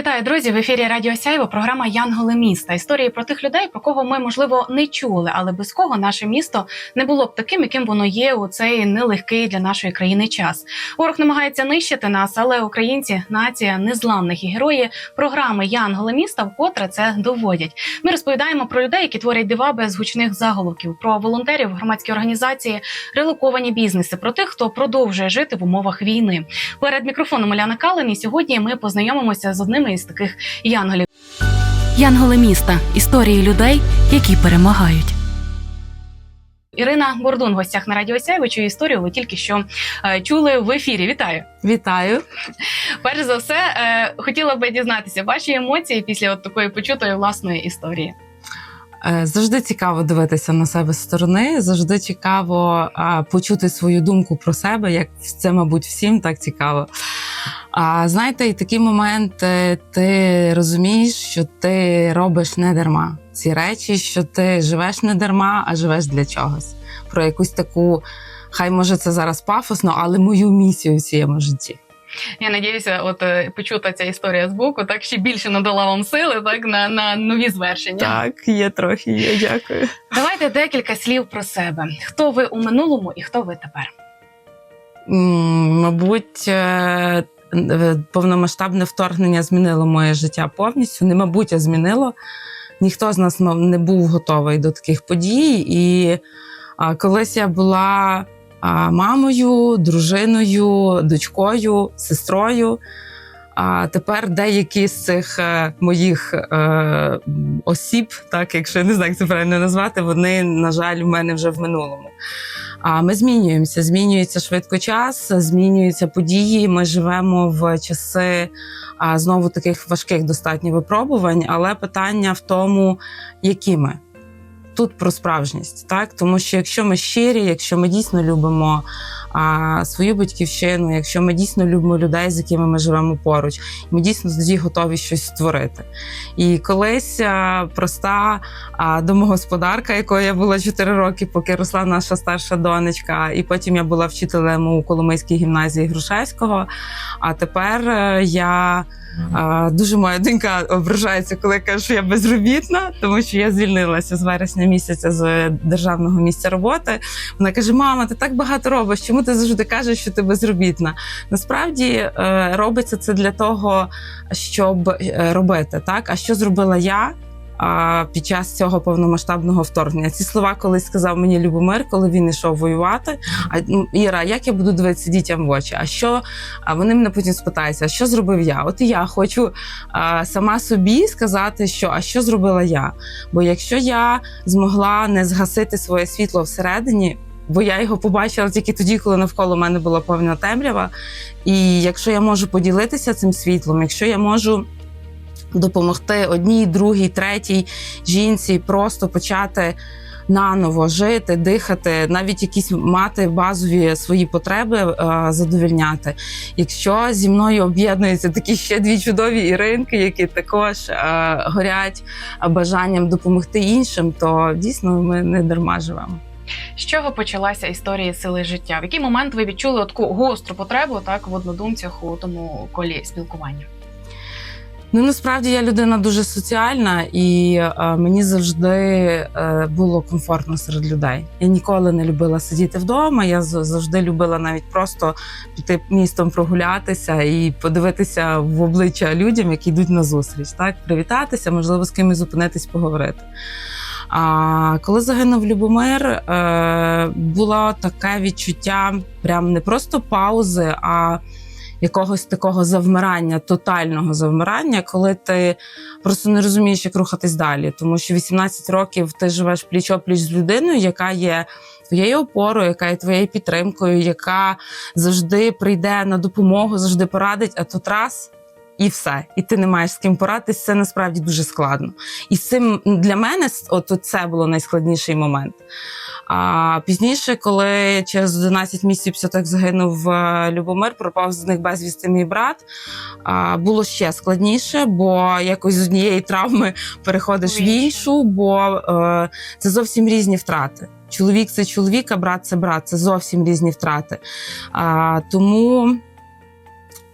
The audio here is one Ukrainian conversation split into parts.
Вітаю, друзі! В ефірі Радіо Сяйво, програма Янголи міста. Історії про тих людей, про кого ми можливо не чули, але без кого наше місто не було б таким, яким воно є у цей нелегкий для нашої країни час. Ворог намагається нищити нас, але українці нація незламних і герої програми Янголи міста вкотре це доводять. Ми розповідаємо про людей, які творять дива без гучних заголовків, про волонтерів, громадські організації, релоковані бізнеси, про тих, хто продовжує жити в умовах війни. Перед мікрофоном Уляна Калин і сьогодні ми познайомимося з одними із таких янголів. Янголи міста історії людей, які перемагають. Ірина Бордун в гостях на радіо Сяйво, чию історію ви тільки що е, чули в ефірі. Вітаю! Вітаю. Перш за все, е, хотіла би дізнатися ваші емоції після от такої почутої власної історії. Е, Завжди цікаво дивитися на себе з сторони. Завжди цікаво а, почути свою думку про себе, як це, мабуть, всім так цікаво. А знаєте, і такий момент е, ти розумієш, що ти робиш не дарма ці речі, що ти живеш не дарма, а живеш для чогось. Про якусь таку, хай може це зараз пафосно, але мою місію в цьому житті. Я надіюся, от е, почута ця історія з боку, так ще більше надала вам сили, так на, на нові звершення. Так, є трохи, є, дякую. Давайте декілька слів про себе. Хто ви у минулому і хто ви тепер? М, Мабуть, е, е, повномасштабне вторгнення змінило моє життя повністю. Не мабуть, а змінило. Ніхто з нас не був готовий до таких подій. І а, колись я була а, мамою, дружиною, дочкою, сестрою. А тепер деякі з цих е, моїх е, осіб, так якщо я не знаю, як це правильно назвати, вони, на жаль, в мене вже в минулому. А ми змінюємося, змінюється швидко час, змінюються події. Ми живемо в часи знову таких важких достатньо випробувань, але питання в тому, які ми. Тут про справжність, так тому що якщо ми щирі, якщо ми дійсно любимо а, свою батьківщину, якщо ми дійсно любимо людей, з якими ми живемо поруч, ми дійсно тоді готові щось створити. І колись а, проста а, домогосподарка, якою я була 4 роки, поки росла наша старша донечка, і потім я була вчителем у Коломийській гімназії Грушевського. А тепер е, я а, дуже моя донька ображається, коли я кажу, що я безробітна, тому що я звільнилася з вересня місяця з державного місця роботи. Вона каже: Мама, ти так багато робиш. Чому ти завжди кажеш, що ти безробітна? Насправді е, робиться це для того, щоб е, робити так. А що зробила я? Під час цього повномасштабного вторгнення ці слова колись сказав мені Любомир, коли він йшов воювати. А ну, Іра, як я буду дивитися дітям в очі? А що а вони мене потім спитаються, а що зробив я? От я хочу а, сама собі сказати, що а що зробила я? Бо якщо я змогла не згасити своє світло всередині. Бо я його побачила тільки тоді, коли навколо мене була повна темрява. І якщо я можу поділитися цим світлом, якщо я можу допомогти одній, другій, третій жінці просто почати наново жити, дихати, навіть якісь мати базові свої потреби е, задовільняти. Якщо зі мною об'єднуються такі ще дві чудові іринки, які також е, горять бажанням допомогти іншим, то дійсно ми не дарма живемо. З чого почалася історія сили життя? В який момент ви відчули таку гостру потребу так в однодумцях у тому колі спілкування? Ну насправді я людина дуже соціальна, і е, мені завжди е, було комфортно серед людей. Я ніколи не любила сидіти вдома. Я завжди любила навіть просто піти містом прогулятися і подивитися в обличчя людям, які йдуть на зустріч, так привітатися, можливо, з кимось зупинитись, поговорити. А коли загинув Любомир, е, було таке відчуття прям не просто паузи, а якогось такого завмирання, тотального завмирання, коли ти просто не розумієш, як рухатись далі. Тому що 18 років ти живеш пліч-опліч з людиною, яка є твоєю опорою, яка є твоєю підтримкою, яка завжди прийде на допомогу, завжди порадить, а тут раз. І все, і ти не маєш з ким порадитись, це насправді дуже складно. І з цим для мене от це було найскладніший момент. А пізніше, коли через 11 місяців того, загинув е, Любомир, пропав з них безвісти мій брат. а, Було ще складніше, бо якось з однієї травми переходиш в іншу, бо е, це зовсім різні втрати. Чоловік це чоловік, а брат це брат. Це зовсім різні втрати. А, тому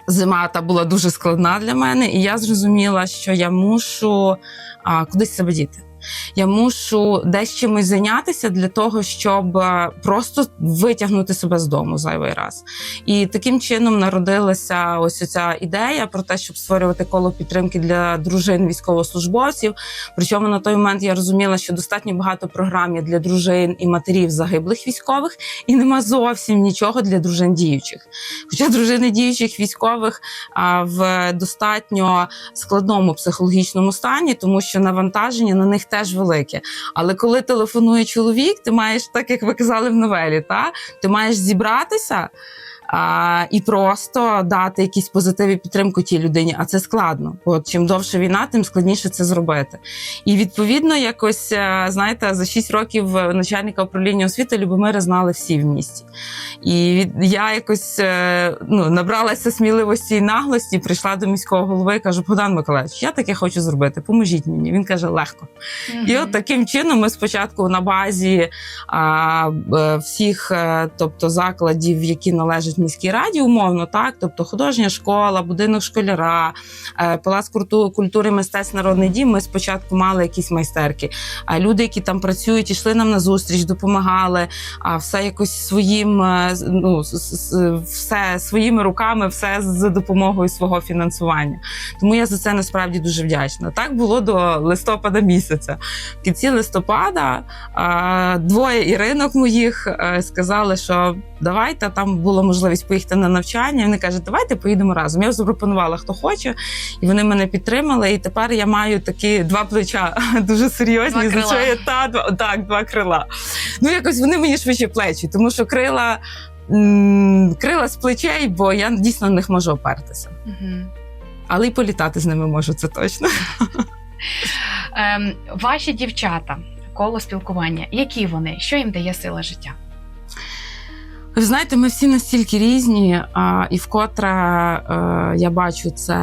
зима та була дуже складна для мене, і я зрозуміла, що я мушу а, кудись себе діти. Я мушу десь чимось зайнятися для того, щоб е, просто витягнути себе з дому зайвий раз. І таким чином народилася ось ця ідея про те, щоб створювати коло підтримки для дружин військовослужбовців. Причому на той момент я розуміла, що достатньо багато програм є для дружин і матерів загиблих військових, і нема зовсім нічого для дружин діючих. Хоча дружини діючих військових в достатньо складному психологічному стані, тому що навантаження на них теж велике. Але коли телефонує чоловік, ти маєш, так як ви казали в новелі, та ти маєш зібратися. А, і просто дати якісь позитив і підтримку тій людині, а це складно. От чим довше війна, тим складніше це зробити. І відповідно, якось е, знаєте, за 6 років начальника управління освіти Любомира знали всі в місті. І від я якось е, ну, набралася сміливості і наглості, прийшла до міського голови і кажу: Богдан Миколаївич, я таке хочу зробити. Поможіть мені. Він каже, легко. І от таким чином ми спочатку на базі а, е, всіх, тобто закладів, які належать міській раді, умовно, так, тобто художня школа, будинок школяра, е, палац культури, мистецтв, народний дім. Ми спочатку мали якісь майстерки. А люди, які там працюють, йшли нам на зустріч, допомагали. А все якось своїм, е, ну все своїми руками, все за допомогою свого фінансування. Тому я за це насправді дуже вдячна. Так було до листопада місяця. В кінці листопада двоє іринок моїх е, сказали, що давайте там була можливість поїхати на навчання. Вони кажуть, давайте поїдемо разом. Я запропонувала, хто хоче, і вони мене підтримали. І тепер я маю такі два плеча дуже серйозні. Два крила. та два, так, два крила. Ну якось вони мені швидше плечі, тому що крила. м, Крила з плечей, бо я дійсно на них можу опертися. Але й політати з ними можу, це точно. Ем, ваші дівчата, коло спілкування, які вони? Що їм дає сила життя? Ви знаєте, ми всі настільки різні, а, і вкотре е, я бачу це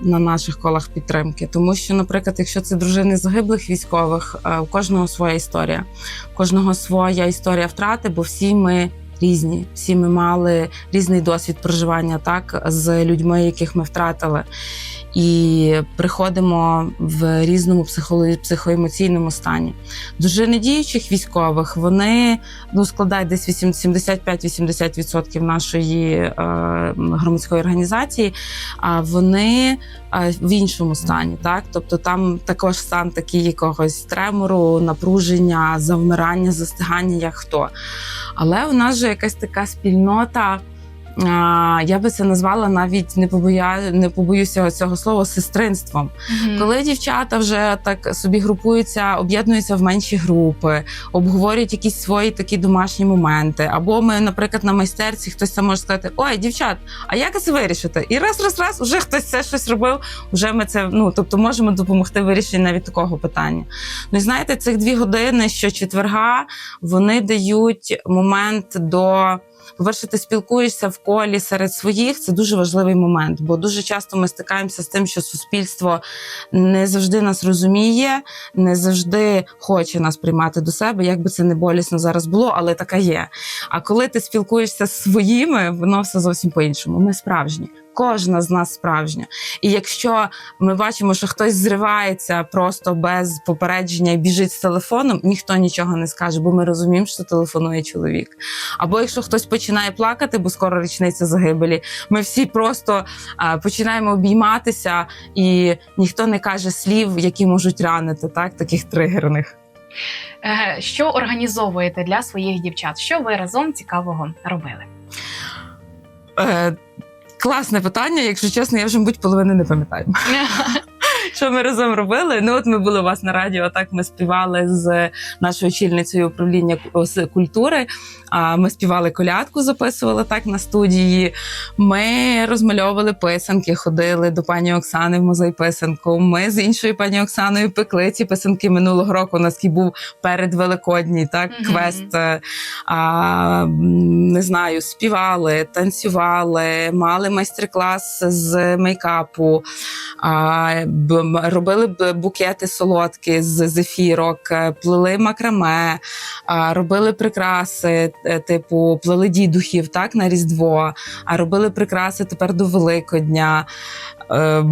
на наших колах підтримки. Тому що, наприклад, якщо це дружини загиблих військових, е, у кожного своя історія, у кожного своя історія втрати, бо всі ми. Різні, всі ми мали різний досвід проживання так з людьми, яких ми втратили, і приходимо в різному психоло- психоемоційному стані. Дружини діючих військових вони ну, складають десь 8 75-80% нашої е, громадської організації, а вони е, в іншому стані. Так? Тобто там також стан такий якогось тремору, напруження, завмирання, застигання, як хто. Але у нас же якась така спільнота. Я би це назвала навіть не побоя, не побоюся цього слова сестринством. Коли дівчата вже так собі групуються, об'єднуються в менші групи, обговорюють якісь свої такі домашні моменти. Або ми, наприклад, на майстерці хтось там може сказати: Ой, дівчат, а як це вирішити? І раз, раз, раз, вже хтось це щось робив. Вже ми це ну тобто можемо допомогти вирішенні навіть такого питання. Ну і знаєте, цих дві години щочетверга вони дають момент до. По-перше, ти спілкуєшся в колі серед своїх, це дуже важливий момент, бо дуже часто ми стикаємося з тим, що суспільство не завжди нас розуміє, не завжди хоче нас приймати до себе, як би це не болісно зараз було, але така є. А коли ти спілкуєшся з своїми, воно все зовсім по-іншому. Ми справжні. Кожна з нас справжня. І якщо ми бачимо, що хтось зривається просто без попередження і біжить з телефоном, ніхто нічого не скаже, бо ми розуміємо, що телефонує чоловік. Або якщо хтось починає плакати, бо скоро річниця загибелі, ми всі просто а, починаємо обійматися, і ніхто не каже слів, які можуть ранити, так таких тригерних. Е, Що організовуєте для своїх дівчат? Що ви разом цікавого робили? Е, класне питання. Якщо чесно, я вже мабуть половини не пам'ятаю. Що ми разом робили? Ну, от ми були у вас на радіо. Так ми співали з нашою очільницею управління культури. А ми співали колядку, записували так на студії. Ми розмальовували писанки, ходили до пані Оксани в музей писанку. Ми з іншою пані Оксаною пекли ці писанки минулого року. У нас такий був передвеликодній так Мгм. квест. е, А, не знаю, співали, танцювали, мали майстер-клас з мейкапу. А, робили букети солодкі з зефірок, е, плели макраме, робили прикраси, е, типу, плели дідухів так, на Різдво, а робили прикраси тепер до Великодня. Е,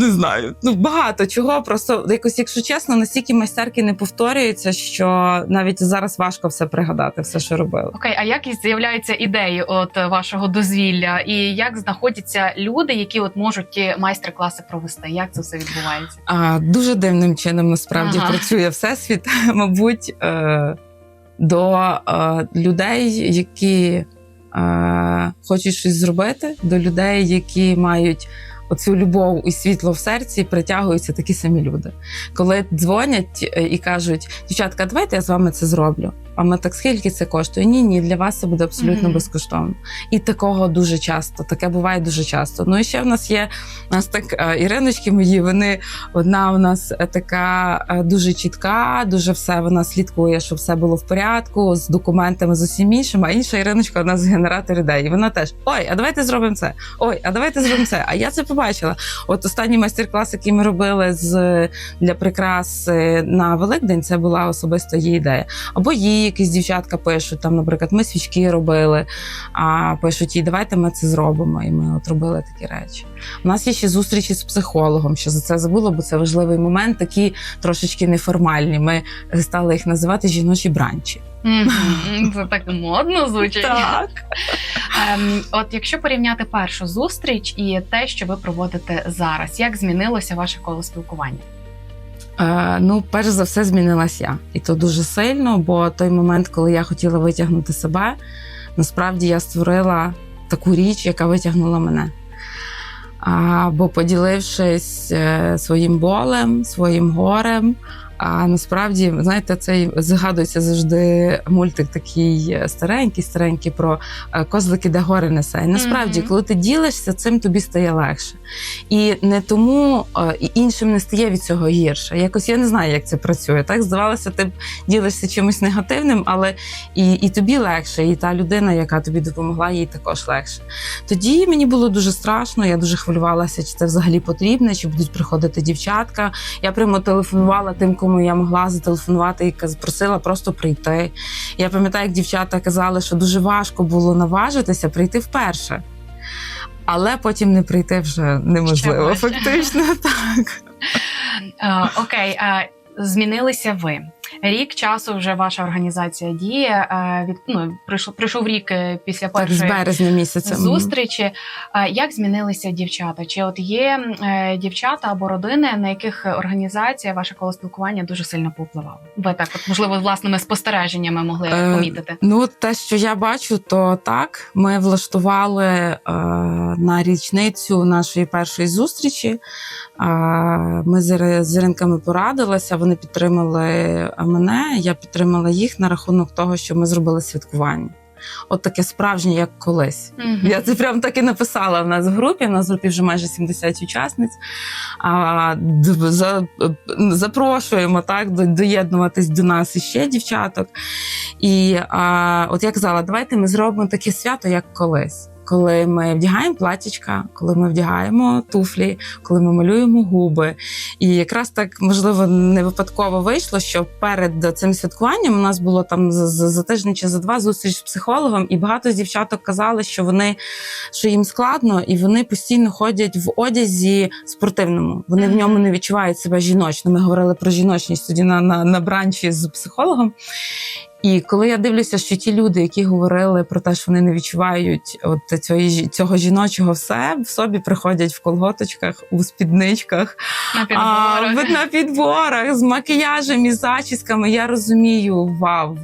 не знаю, ну багато чого. Просто якось, якщо чесно, настільки майстерки не повторюються, що навіть зараз важко все пригадати, все, що робили. Окей, а як з'являються ідеї от вашого дозвілля, і як знаходяться люди, які от можуть ті майстер-класи провести? Як це все відбувається? А, дуже дивним чином насправді Ага. працює всесвіт, мабуть, е, до е, людей, які е, хочуть щось зробити, до людей, які мають. Оцю любов і світло в серці притягуються такі самі люди. Коли дзвонять е, і кажуть, дівчатка, давайте я з вами це зроблю. А ми так скільки це коштує? Ні, ні, для вас це буде абсолютно Мгм. безкоштовно. І такого дуже часто. Таке буває дуже часто. Ну і ще в нас є у нас так е, іриночки мої. Вони одна у нас е, така дуже чітка, дуже все вона слідкує, щоб все було в порядку з документами з усім іншим. А інша Іриночка у нас генератор ідей. І Вона теж ой, а давайте зробимо це. Ой, а давайте зробимо це. А я це побачила. От останній майстер-клас, який ми робили з для прикрас е, на Великдень, це була особисто її ідея. Або їй якісь дівчатка пишуть там, наприклад, ми свічки робили, а пишуть їй, давайте ми це зробимо. І ми от робили такі речі. У нас є ще зустрічі з психологом, що за це забула, бо це важливий момент, такі трошечки неформальні. Ми стали їх називати жіночі бранчі. Це так модно звучить. Так. Ем, от якщо порівняти першу зустріч і те, що ви проводите зараз, як змінилося ваше коло спілкування? Е, ну, перш за все, змінилась я. І то дуже сильно, бо той момент, коли я хотіла витягнути себе, насправді я створила таку річ, яка витягнула мене. А, бо поділившись е, своїм болем, своїм горем. А насправді, знаєте, цей згадується завжди мультик такий е, старенький, старенький про е, козлики, де гори несе. І насправді, коли ти ділишся, цим тобі стає легше. І не тому е, і іншим не стає від цього гірше. Якось я не знаю, як це працює. Так здавалося, ти ділишся чимось негативним, але і, і тобі легше, і та людина, яка тобі допомогла, їй також легше. Тоді мені було дуже страшно. Я дуже хвилювалася, чи це взагалі потрібно, чи будуть приходити дівчатка. Я прямо телефонувала тим, кому я могла зателефонувати, і просила просто прийти. Я пам'ятаю, як дівчата казали, що дуже важко було наважитися прийти вперше. Але потім не прийти вже неможливо. Фактично так. Е, окей, е, змінилися ви. Рік часу вже ваша організація діє. Е, від ну прийшов прийшов рік е, після Так, з березня місяця. Зустрічі. Е, Як змінилися дівчата? Чи от є дівчата або родини, на яких організація, ваше коло спілкування дуже сильно повпливала? Ви так, от можливо, власними спостереженнями могли Е, помітити? Ну, те, що я бачу, то так. Ми влаштували е, на річницю нашої першої зустрічі. Е, ми з, з Іринками порадилися, вони підтримали мене, я підтримала їх на рахунок того, що ми зробили святкування. От таке справжнє, як колись. Мгм. Я це прям так і написала в нас в групі. У нас в групі вже майже 70 учасниць. А, за, запрошуємо так до- доєднуватись до нас іще дівчаток. І а, от я казала, давайте ми зробимо таке свято, як колись. Коли ми вдягаємо платічка, коли ми вдягаємо туфлі, коли ми малюємо губи. І якраз так можливо не випадково вийшло, що перед цим святкуванням у нас було там за, за, тиждень чи за два зустріч з психологом, і багато з дівчаток казали, що вони що їм складно, і вони постійно ходять в одязі спортивному. Вони в ньому не відчувають себе жіночно. Ми говорили про жіночність тоді на, на, на бранчі з психологом. І коли я дивлюся, що ті люди, які говорили про те, що вони не відчувають от цього, цього жіночого все, в собі приходять в колготочках, у спідничках, На підборах. а, на підборах з макіяжем і зачісками. Я розумію, вау.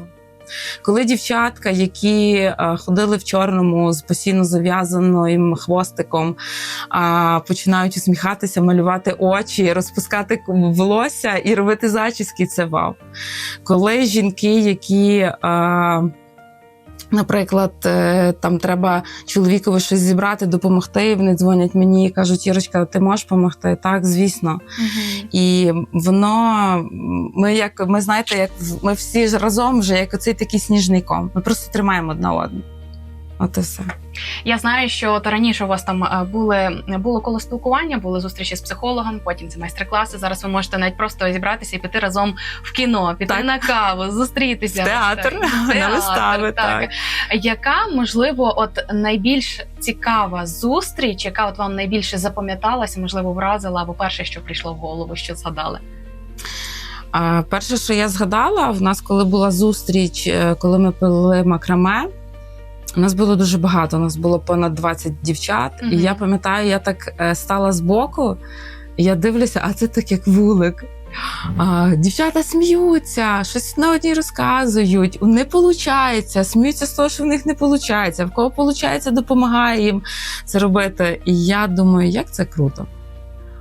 Коли дівчатка, які е, ходили в чорному з постійно зав'язаним хвостиком, починають усміхатися, малювати очі, розпускати волосся і робити зачіски, це вау. Коли жінки, які. Наприклад, е, там треба чоловікові щось зібрати, допомогти. і Вони дзвонять мені і кажуть: Ірочка, ти можеш допомогти? Так, звісно. Мгм. І воно ми як ми знаєте, як ми всі ж разом вже як оцей такий сніжний ком. Ми просто тримаємо одна одну. От і все. Я знаю, що от раніше у вас там е, були було коло спілкування, були зустрічі з психологом, потім це майстер-класи. Зараз ви можете навіть просто зібратися і піти разом в кіно, піти Так. на каву, зустрітися В театр, В на вистави, так. Яка можливо, от найбільш цікава зустріч, яка от вам найбільше запам'яталася, можливо, вразила, або перше, що прийшло в голову, що згадали? А, перше, що я згадала, в нас, коли була зустріч, е, коли ми пили макраме, у нас було дуже багато, у нас було понад 20 дівчат. Мгм. І я пам'ятаю, я так е, стала збоку, я дивлюся, а це так як вулик. А, дівчата сміються, щось на одній розказують, не виходить, сміються з того, що в них не виходить, в кого виходить, допомагає їм це робити. І я думаю, як це круто.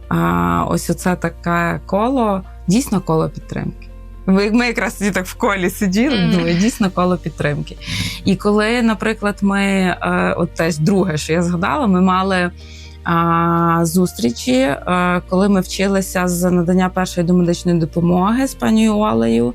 А, ось оце таке коло, дійсно коло підтримки. Ми, ми якраз тоді так в колі сиділи, mm. думаю, дійсно коло підтримки. І коли, наприклад, ми, е, от теж друге, що я згадала, ми мали а, зустрічі, а, коли ми вчилися з надання першої домедичної допомоги з панією Олею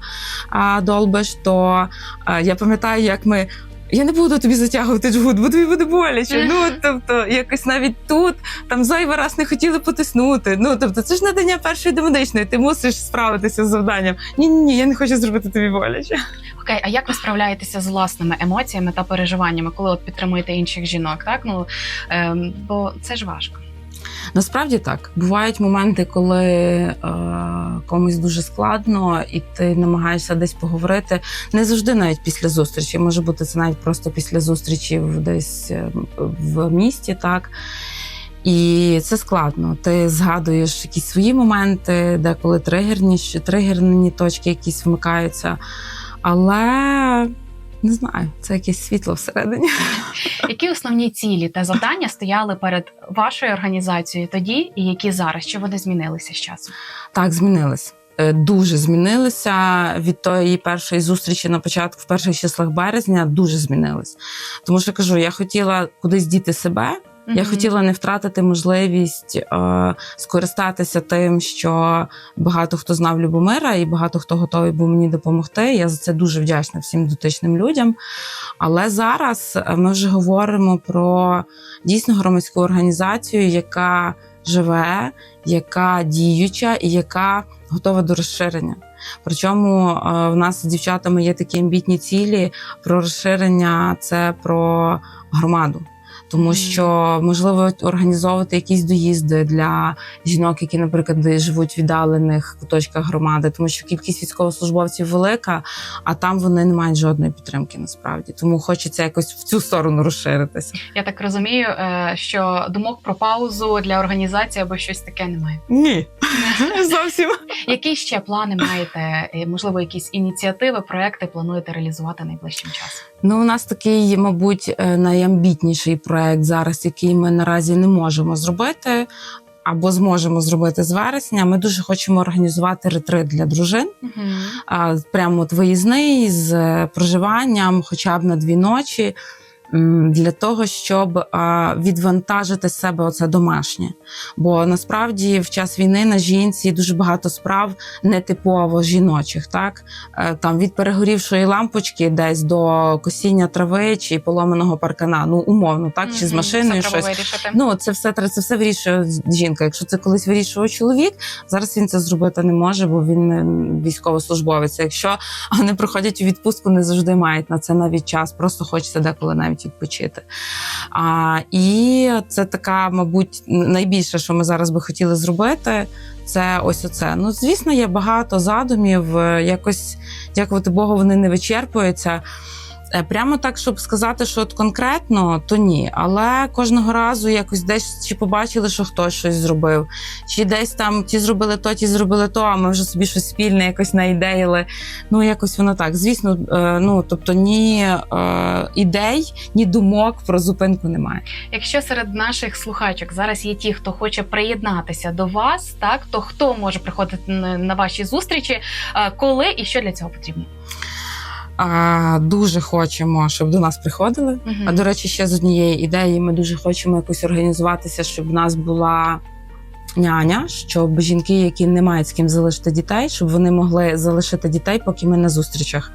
а, Долбеш, то а, я пам'ятаю, як ми. Я не буду тобі затягувати джгут, бо тобі буде боляче. Ну тобто, якось навіть тут там зайвий раз не хотіли потиснути. Ну тобто, це ж надання першої домедичної. Ти мусиш справитися з завданням. Ні, ні, ні, я не хочу зробити тобі боляче. Окей, а як ви справляєтеся з власними емоціями та переживаннями, коли от підтримуєте інших жінок? Так ну ем, бо це ж важко. Насправді так. Бувають моменти, коли е, комусь дуже складно, і ти намагаєшся десь поговорити. Не завжди навіть після зустрічі. Може бути це навіть просто після зустрічі десь е, в місті, так. І це складно. Ти згадуєш якісь свої моменти, деколи тригерні, тригерні точки якісь вмикаються. Але не знаю, це якесь світло всередині. Які основні цілі та завдання стояли перед вашою організацією тоді, і які зараз? Чи вони змінилися з часом? Так, змінились. Е, Дуже змінилися від тої першої зустрічі на початку, в перших числах березня, дуже змінились. Тому що кажу, я хотіла кудись діти себе. Я хотіла не втратити можливість е, скористатися тим, що багато хто знав Любомира, і багато хто готовий був мені допомогти. Я за це дуже вдячна всім дотичним людям. Але зараз е, ми вже говоримо про дійсно громадську організацію, яка живе, яка діюча і яка готова до розширення. Причому е, в нас з дівчатами є такі амбітні цілі про розширення це про громаду. Тому що можливо організовувати якісь доїзди для жінок, які, наприклад, живуть в віддалених куточках громади, тому що кількість військовослужбовців велика, а там вони не мають жодної підтримки насправді. Тому хочеться якось в цю сторону розширитися. Я так розумію, е, що думок про паузу для організації або щось таке немає. Ні, зовсім. Які ще плани маєте? Е, Можливо, якісь ініціативи, проекти плануєте реалізувати найближчим часом? Ну, у нас такий, мабуть, е, найамбітніший проект зараз, який ми наразі не можемо зробити. Або зможемо зробити з вересня. Ми дуже хочемо організувати ретрит для дружин. а, прямо от виїзний з е, проживанням, хоча б на дві ночі, для того, щоб відвантажити себе оце домашнє. Бо насправді в час війни на жінці дуже багато справ нетипово жіночих, так Е, там від перегорівшої лампочки, десь до косіння трави чи поломаного паркана, ну умовно, так чи з машиною щось. вирішити. Ну, це все це все вирішує жінка. Якщо це колись вирішував чоловік, зараз він це зробити не може, бо він е, військовослужбовець. Якщо вони приходять у відпустку, не завжди мають на це навіть час. Просто хочеться деколи навіть відпочити. А, і це така, мабуть, найбільше, що ми зараз би хотіли зробити. Це ось оце. Ну, звісно, є багато задумів. е, Якось дякувати Богу, вони не вичерпуються. Е, Прямо так, щоб сказати, що от конкретно, то ні. Але кожного разу якось десь чи побачили, що хтось щось зробив, чи десь там ті зробили то, ті зробили то, а ми вже собі щось спільне якось наідеїли. Ну, якось воно так. Звісно, е, ну тобто ні е, ідей, ні думок про зупинку немає. Якщо серед наших слухачок зараз є ті, хто хоче приєднатися до вас, так то хто може приходити на ваші зустрічі, коли і що для цього потрібно? А, дуже хочемо, щоб до нас приходили. Мгм. А до речі, ще з однієї ідеї, ми дуже хочемо якось організуватися, щоб в нас була няня, щоб жінки, які не мають з ким залишити дітей, щоб вони могли залишити дітей, поки ми на зустрічах.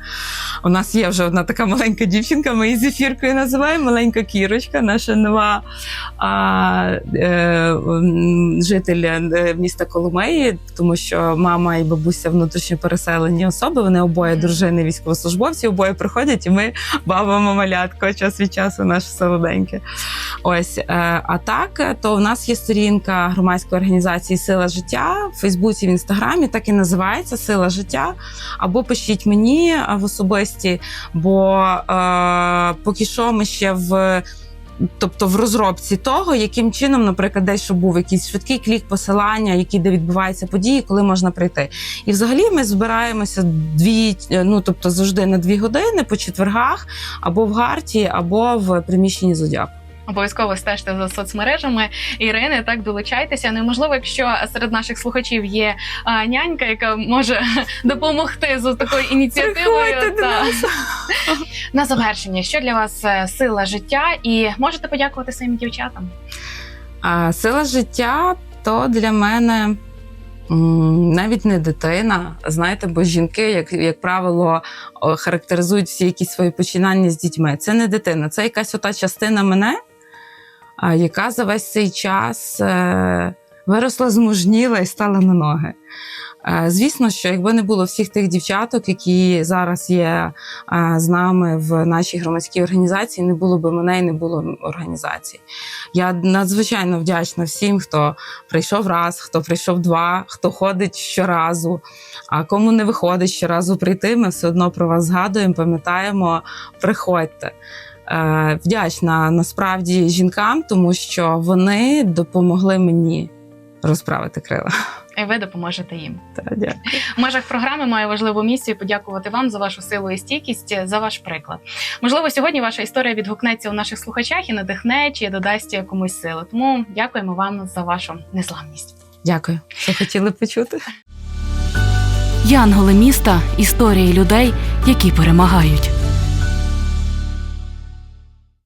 У нас є вже одна така маленька дівчинка, ми її зефіркою називаємо маленька кірочка, наша нова а, е, м, житель е, міста Коломиї, тому що мама і бабуся внутрішньо переселені особи. Вони обоє дружини військовослужбовці, обоє приходять, і ми баба мамалятко час від часу наше солоденьке. Ось е, а так, то в нас є сторінка громадської організації Сила життя в Фейсбуці, в інстаграмі, так і називається Сила життя. Або пишіть мені в особисті, бо е, поки що ми ще в. Тобто в розробці того, яким чином, наприклад, десь щоб був якийсь швидкий клік посилання, які де відбуваються події, коли можна прийти. І взагалі ми збираємося дві, е, ну тобто завжди на дві години по четвергах, або в гарті, або в приміщенні зодіаку. Обов'язково стежте за соцмережами Ірини. Так долучайтеся. Ну і можливо, якщо серед наших слухачів є а, нянька, яка може допомогти з такою ініціативою. Та- нас. На завершення, що для вас е, сила життя, і можете подякувати своїм дівчатам. А сила життя то для мене. Навіть не дитина, знаєте, бо жінки, як, як правило, характеризують всі якісь свої починання з дітьми. Це не дитина, це якась ота частина мене, яка за весь цей час е, виросла, змужніла і стала на ноги. Е, Звісно, що якби не було всіх тих дівчаток, які зараз є е, з нами в нашій громадській організації, не було б мене і не було організації. Я надзвичайно вдячна всім, хто прийшов раз, хто прийшов два, хто ходить щоразу. А кому не виходить щоразу прийти, ми все одно про вас згадуємо, пам'ятаємо, приходьте. Е, Вдячна насправді жінкам, тому що вони допомогли мені розправити крила. І ви допоможете їм. Та, дякую. В межах програми маю важливу місію подякувати вам за вашу силу і стійкість, за ваш приклад. Можливо, сьогодні ваша історія відгукнеться у наших слухачах і надихне чи додасть комусь сили. Тому дякуємо вам за вашу незламність. Дякую, що хотіли почути. Янголи міста історії людей, які перемагають.